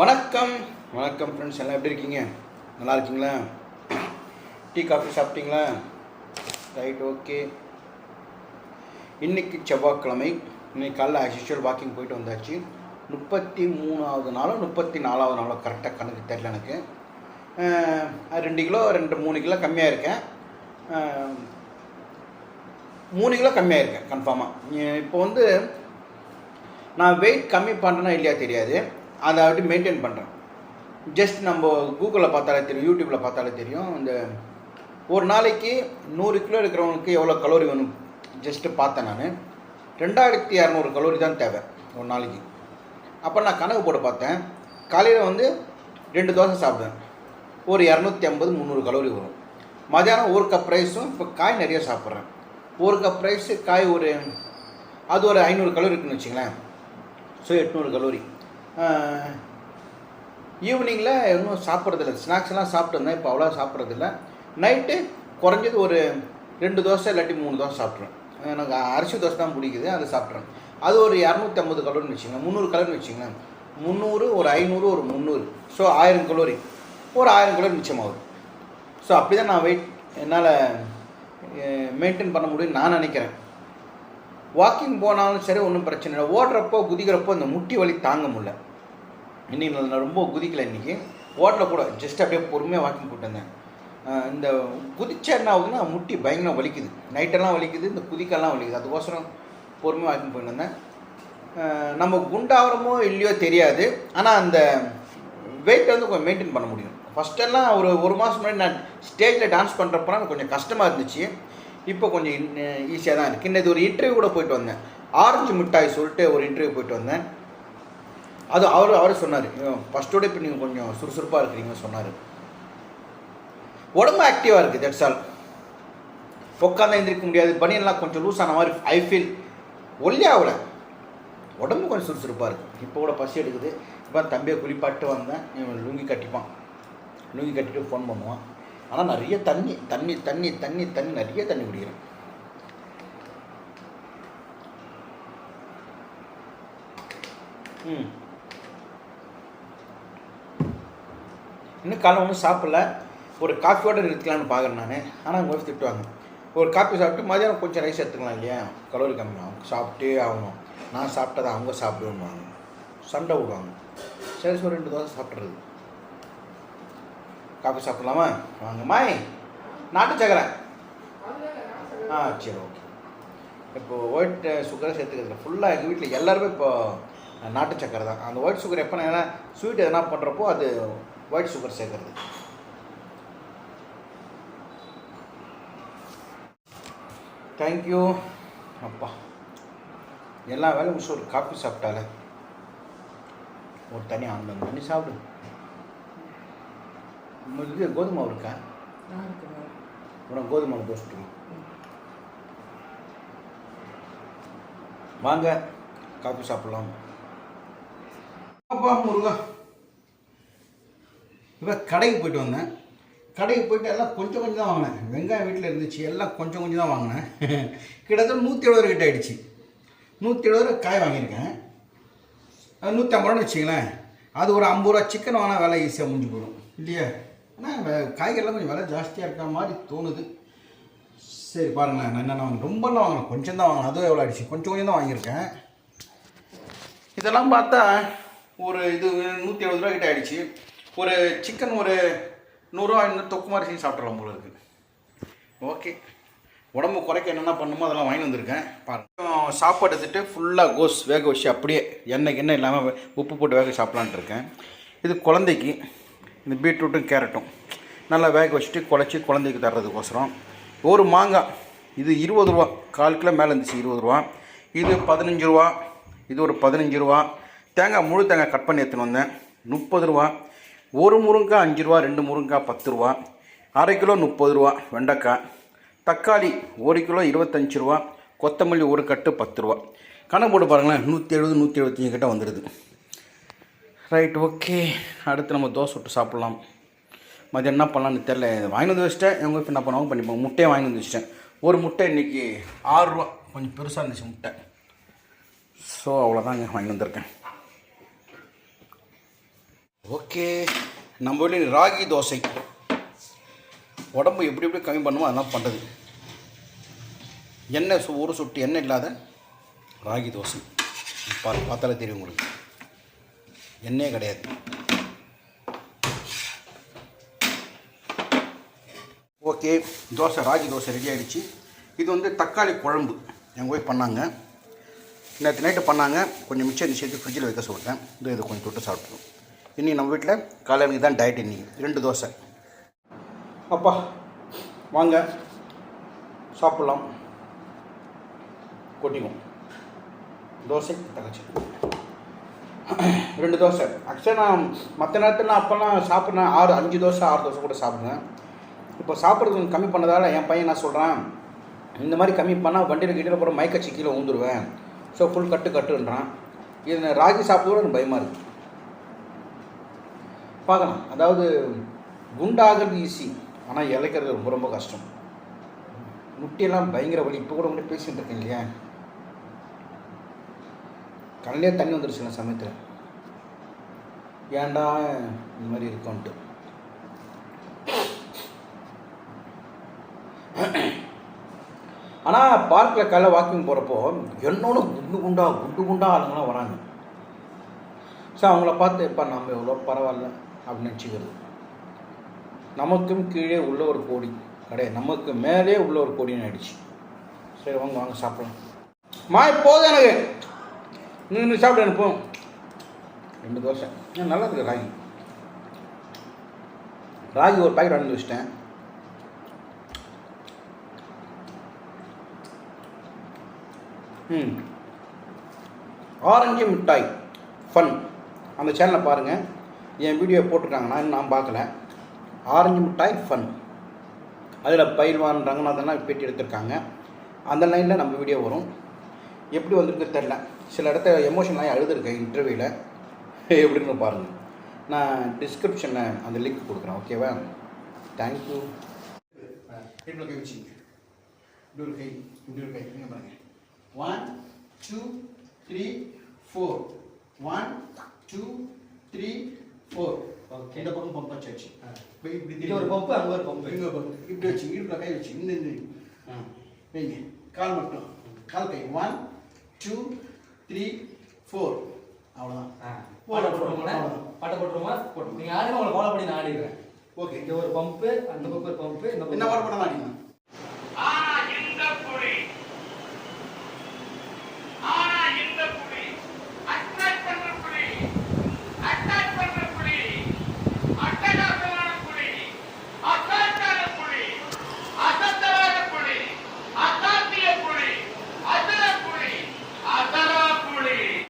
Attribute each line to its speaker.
Speaker 1: வணக்கம் வணக்கம் ஃப்ரெண்ட்ஸ் எல்லாம் எப்படி இருக்கீங்க நல்லா இருக்கீங்களா டீ காஃபி சாப்பிட்டீங்களா ரைட் ஓகே இன்னைக்கு செவ்வாய்க்கிழமை இன்னைக்கு காலைல ஆஸ் வாக்கிங் போயிட்டு வந்தாச்சு முப்பத்தி மூணாவது நாளோ முப்பத்தி நாலாவது நாளோ கரெக்டாக கணக்கு தெரில எனக்கு ரெண்டு கிலோ ரெண்டு மூணு கிலோ கம்மியாக இருக்கேன் மூணு கிலோ கம்மியாக இருக்கேன் கன்ஃபார்மாக இப்போ வந்து நான் வெயிட் கம்மி பண்ணுறேன்னா இல்லையா தெரியாது அதை அப்படி மெயின்டைன் பண்ணுறேன் ஜஸ்ட் நம்ம கூகுளில் பார்த்தாலே தெரியும் யூடியூப்பில் பார்த்தாலே தெரியும் இந்த ஒரு நாளைக்கு நூறு கிலோ இருக்கிறவங்களுக்கு எவ்வளோ கலோரி வேணும் ஜஸ்ட்டு பார்த்தேன் நான் ரெண்டாயிரத்தி இரநூறு கலோரி தான் தேவை ஒரு நாளைக்கு அப்போ நான் கனவு போட்டு பார்த்தேன் காலையில் வந்து ரெண்டு தோசை சாப்பிடுவேன் ஒரு இரநூத்தி ஐம்பது முந்நூறு கலோரி வரும் மதியானம் ஒரு கப் ரைஸும் இப்போ காய் நிறைய சாப்பிட்றேன் ஒரு கப் ரைஸு காய் ஒரு அது ஒரு ஐநூறு கலோரி இருக்குன்னு வச்சுங்களேன் ஸோ எட்நூறு கலோரி ஈவினிங்கில் இன்னும் சாப்பிட்றதில்ல ஸ்நாக்ஸ்லாம் சாப்பிட்ருந்தேன் இப்போ அவ்வளோ சாப்பிட்றதில்ல நைட்டு குறைஞ்சது ஒரு ரெண்டு தோசை இல்லாட்டி மூணு தோசை சாப்பிட்றேன் எனக்கு அரிசி தோசை தான் பிடிக்குது அதை சாப்பிட்றேன் அது ஒரு இரநூத்தி ஐம்பது கலோரின்னு வச்சுங்க முந்நூறு கலோரின்னு வச்சுங்களேன் முந்நூறு ஒரு ஐநூறு ஒரு முந்நூறு ஸோ ஆயிரம் கலோரி ஒரு ஆயிரம் கலோரி மிச்சமாகும் ஸோ அப்படி தான் நான் வெயிட் என்னால் மெயின்டைன் பண்ண முடியும்னு நான் நினைக்கிறேன் வாக்கிங் போனாலும் சரி ஒன்றும் பிரச்சனை இல்லை ஓடுறப்போ குதிக்கிறப்போ அந்த முட்டி வலி தாங்க முடியல இன்றைக்கி நான் ரொம்ப குதிக்கலை இன்றைக்கி ஓட்டில் கூட ஜஸ்ட் அப்படியே பொறுமையாக வாக்கிங் போட்டிருந்தேன் இந்த குதிச்சா என்ன ஆகுதுன்னா முட்டி பயங்கரம் வலிக்குது நைட்டெல்லாம் வலிக்குது இந்த குதிக்கெல்லாம் வலிக்குது அதுக்கோசரம் பொறுமையாக வாக்கிங் போயிட்டு நம்ம குண்டாகிறமோ இல்லையோ தெரியாது ஆனால் அந்த வெயிட்டை வந்து கொஞ்சம் மெயின்டைன் பண்ண முடியும் ஃபஸ்ட்டெல்லாம் ஒரு ஒரு மாதம் முன்னாடி நான் ஸ்டேஜில் டான்ஸ் பண்ணுறப்பலாம் கொஞ்சம் கஷ்டமாக இருந்துச்சு இப்போ கொஞ்சம் ஈஸியாக தான் இருக்குது இன்னும் இது ஒரு இன்டர்வியூ கூட போயிட்டு வந்தேன் ஆரஞ்சு மிட்டாய் சொல்லிட்டு ஒரு இன்டர்வியூ போயிட்டு வந்தேன் அது அவர் அவர் சொன்னார் ஃபஸ்ட்டோட இப்போ நீங்கள் கொஞ்சம் சுறுசுறுப்பாக இருக்கிறீங்கன்னு சொன்னார் உடம்பு ஆக்டிவாக இருக்குது தட்ஸ் ஆல் உட்காந்து எழுந்திரிக்க முடியாது பனியெல்லாம் கொஞ்சம் லூஸ் ஆன மாதிரி ஐ ஃபீல் ஒல்லியாகல உடம்பு கொஞ்சம் சுறுசுறுப்பாக இருக்குது இப்போ கூட பசி எடுக்குது இப்போ தம்பியை குளிப்பாட்டு வந்தேன் இவன் லுங்கி கட்டிப்பான் லுங்கி கட்டிட்டு ஃபோன் பண்ணுவான் ஆனால் நிறைய தண்ணி தண்ணி தண்ணி தண்ணி தண்ணி நிறைய தண்ணி குடிக்கிறேன் ம் இன்னும் காலம் ஒன்றும் சாப்பிடல ஒரு காஃபி காஃபியோட நிறுத்திக்கலாம்னு பார்க்குறேன் நான் ஆனால் அவங்க ஒய்ஃப் திட்டுவாங்க ஒரு காஃபி சாப்பிட்டு மதியானம் கொஞ்சம் ரைஸ் எடுத்துக்கலாம் இல்லையா கலோரி கம்மி ஆகும் சாப்பிட்டே ஆகணும் நான் சாப்பிட்டதை அவங்க சாப்பிடுவாங்க சண்டை விடுவாங்க சரி சரி ரெண்டு தோசை சாப்பிட்றது காஃபி சாப்பிட்லாமா வாங்க மாய் நாட்டு சக்கரை ஆ சரி ஓகே இப்போது ஒயிட் சுகரை சேர்த்துக்கிறதுல ஃபுல்லாக எங்கள் வீட்டில் எல்லாருமே இப்போ நாட்டு சக்கரை தான் அந்த ஒயிட் சுகர் எப்போ நான் ஏன்னா ஸ்வீட் எதனா பண்ணுறப்போ அது ஒயிட் சுகர் சேர்க்கறது தேங்க்யூ அப்பா எல்லா வேலையும் முடிச்சு ஒரு காஃபி சாப்பிட்டால ஒரு தனி ஆனந்தம் தண்ணி சாப்பிடு இது கோதுமை இருக்கா உனக்கு கோதுமை போஸ்ட்டு வாங்க காஃபி சாப்பிட்லாம் அப்பா முருகா இப்போ கடைக்கு போயிட்டு வந்தேன் கடைக்கு போயிட்டு எல்லாம் கொஞ்சம் கொஞ்சம் தான் வாங்கினேன் வெங்காயம் வீட்டில் இருந்துச்சு எல்லாம் கொஞ்சம் கொஞ்சம் தான் வாங்கினேன் கிட்டத்தட்ட நூற்றி எழுபது கிட்ட ஆகிடுச்சு நூற்றி எழுபது ரூபா காய் வாங்கியிருக்கேன் அது நூற்றி ஐம்பது ரூபான்னு வச்சுங்களேன் அது ஒரு ஐம்பது ரூபா சிக்கன் வாங்கினா விலை ஈஸியாக முடிஞ்சு போயிடும் இல்லையா ஆனால் காய்கறிலாம் கொஞ்சம் விலை ஜாஸ்தியாக இருக்கிற மாதிரி தோணுது சரி பாருங்கள் நான் என்னென்ன வாங்க ரொம்பலாம் வாங்கினேன் கொஞ்சம் தான் வாங்கினேன் அதுவும் எவ்வளோ ஆகிடுச்சு கொஞ்சம் கொஞ்சம் தான் வாங்கியிருக்கேன் இதெல்லாம் பார்த்தா ஒரு இது நூற்றி எழுபது ரூபா கிட்ட ஆகிடுச்சு ஒரு சிக்கன் ஒரு நூறுரூவா இன்னும் தொக்குமா அரிசி சாப்பிட்றலாம் போல இருக்குது ஓகே உடம்பு குறைக்க என்னென்ன பண்ணுமோ அதெல்லாம் வாங்கி வந்திருக்கேன் பாருங்கள் சாப்பாடு எடுத்துகிட்டு ஃபுல்லாக கோஸ் வேக வச்சு அப்படியே எண்ணெய் எண்ணெய் இல்லாமல் உப்பு போட்டு வேக சாப்பிட்லான்ட்டு இருக்கேன் இது குழந்தைக்கு இந்த பீட்ரூட்டும் கேரட்டும் நல்லா வேக வச்சுட்டு குழச்சி குழந்தைக்கு தர்றதுக்கோசரம் ஒரு மாங்காய் இது இருபது ரூபா கால் கிலோ மேலே இருந்துச்சு இருபது ரூபா இது பதினஞ்சு ரூபா இது ஒரு பதினஞ்சு ரூபா தேங்காய் முழு தேங்காய் கட் பண்ணி எடுத்துன்னு வந்தேன் முப்பது ரூபா ஒரு முருங்காய் அஞ்சு ரூபா ரெண்டு முருங்காய் பத்து ரூபா அரை கிலோ முப்பது ரூபா வெண்டைக்காய் தக்காளி ஒரு கிலோ இருபத்தஞ்சி ரூபா கொத்தமல்லி ஒரு கட்டு பத்து ரூபா கணக்கு போட்டு பாருங்களேன் நூற்றி எழுபது நூற்றி எழுபத்தஞ்சு கிட்ட வந்துடுது ரைட் ஓகே அடுத்து நம்ம தோசை விட்டு சாப்பிட்லாம் மதியம் என்ன பண்ணலான்னு தெரில வாங்கி வந்து வச்சிட்டேன் எங்கள் என்ன பண்ணுவாங்க பண்ணிப்போம் முட்டையை வாங்கி வந்து வச்சுட்டேன் ஒரு முட்டை இன்றைக்கி ஆறுரூவா கொஞ்சம் பெருசாக இருந்துச்சு முட்டை ஸோ அவ்வளோதாங்க வாங்கி வந்திருக்கேன் ஓகே நம்ம வீட்டில் ராகி தோசை உடம்பு எப்படி எப்படி கம்மி பண்ணுமோ அதெல்லாம் பண்ணுறது எண்ணெய் ஒரு சொட்டு எண்ணெய் இல்லாத ராகி தோசை பா பார்த்தாலே தெரியும் உங்களுக்கு எண்ணெயே கிடையாது ஓகே தோசை ராகி தோசை ரெடி ஆகிடுச்சு இது வந்து தக்காளி குழம்பு எங்கள் போய் பண்ணாங்க நேற்று நைட்டு பண்ணாங்க கொஞ்சம் மிச்சம் சேர்த்து ஃப்ரிட்ஜில் வைக்க சொல்லிட்டேன் இது இதை கொஞ்சம் தொட்டு சாப்பிட்ருவோம் இன்றைக்கி நம்ம வீட்டில் காலையில் தான் டயட் இன்றைக்கி ரெண்டு தோசை அப்பா வாங்க சாப்பிட்லாம் கொட்டிக்கும் தோசை தகச்சி ரெண்டு தோசை ஆக்சுவலாக நான் மற்ற நேரத்தில் நான் அப்போல்லாம் சாப்பிட்றேன் ஆறு அஞ்சு தோசை ஆறு தோசை கூட சாப்பிடுவேன் இப்போ சாப்பிட்றது கொஞ்சம் கம்மி பண்ணதால் என் பையன் நான் சொல்கிறேன் இந்த மாதிரி கம்மி பண்ணால் வண்டியில் கிட்டே போகிற மயக்கச்சி கீழே ஊந்துருவேன் ஸோ ஃபுல் கட்டு கட்டுன்றான் இது ராகி சாப்பிட்றது எனக்கு பயமாக இருக்குது பார்க்கலாம் அதாவது குண்டாகிறது ஈஸி ஆனால் இழைக்கிறது ரொம்ப ரொம்ப கஷ்டம் முட்டியெல்லாம் பயங்கர வழி இப்போ கூட கூட பேசிகிட்டு இருக்கேன் இல்லையா கண்ணிலே தண்ணி வந்துருச்சு நான் சமயத்தில் ஏண்டா இந்த மாதிரி இருக்கும்ன்ட்டு ஆனால் பார்க்கில் கல வாக்கிங் போகிறப்போ என்னோட குண்டு குண்டா குண்டு குண்டா ஆளுங்களாம் வராங்க ஸோ அவங்கள பார்த்து இப்போ நம்ம எவ்வளோ பரவாயில்ல அப்படின்னு நமக்கும் கீழே உள்ள ஒரு கோடி கிடையாது நமக்கு மேலே உள்ள ஒரு கோடின்னு ஆயிடுச்சு சரி வாங்க வாங்க சாப்பிடணும் மா போதும் எனக்கு இன்னும் சாப்பிட அனுப்போம் ரெண்டு தோசை நல்லா இருக்குது ராகி ராகி ஒரு பாக்கெட் வாங்கி வச்சிட்டேன் ம் ஆரஞ்சு மிட்டாய் ஃபன் அந்த சேனலை பாருங்கள் என் வீடியோ போட்டிருக்காங்கன்னா நான் பார்க்கல ஆரஞ்சு மிட்டாய் ஃபன் அதில் பயிர்வான் ரங்கநாதன்லாம் பேட்டி எடுத்திருக்காங்க அந்த லைனில் நம்ம வீடியோ வரும் எப்படி வந்திருக்கு தெரில சில இடத்த எமோஷனாக எழுதிருக்கேன் இன்டர்வியூவில் எப்படின்னு பாருங்கள் நான் டிஸ்கிரிப்ஷனில் அந்த லிங்க் கொடுக்குறேன் ஓகேவா தேங்க்யூ இவ்வளோ கை வச்சுங்க கை இப்படி கை இங்கே one two three four one two three four oh, okay இந்த பக்கம் பம்ப் வச்சாச்சு இது ஒரு பம்ப் அங்கே ஒரு பம்ப் இங்கே பம்ப் இப்படி வச்சு இடுப்புல வச்சு இந்த இந்த வைங்க கால் மட்டும் கால் கை ஒன் டூ த்ரீ ஃபோர் அவ்வளோதான் பாட்டை போட்டுருவோம்ல பாட்டை போட்டுருவோமா போட்டு நீங்கள் ஆடுங்க உங்களை ஃபாலோ பண்ணி நான் ஆடிடுறேன் ஓகே ஒரு பம்ப்பு அந்த பக்கம் ஒரு பம்ப்பு இந்த என்ன பாட்டு பண்ண ஆடிங்க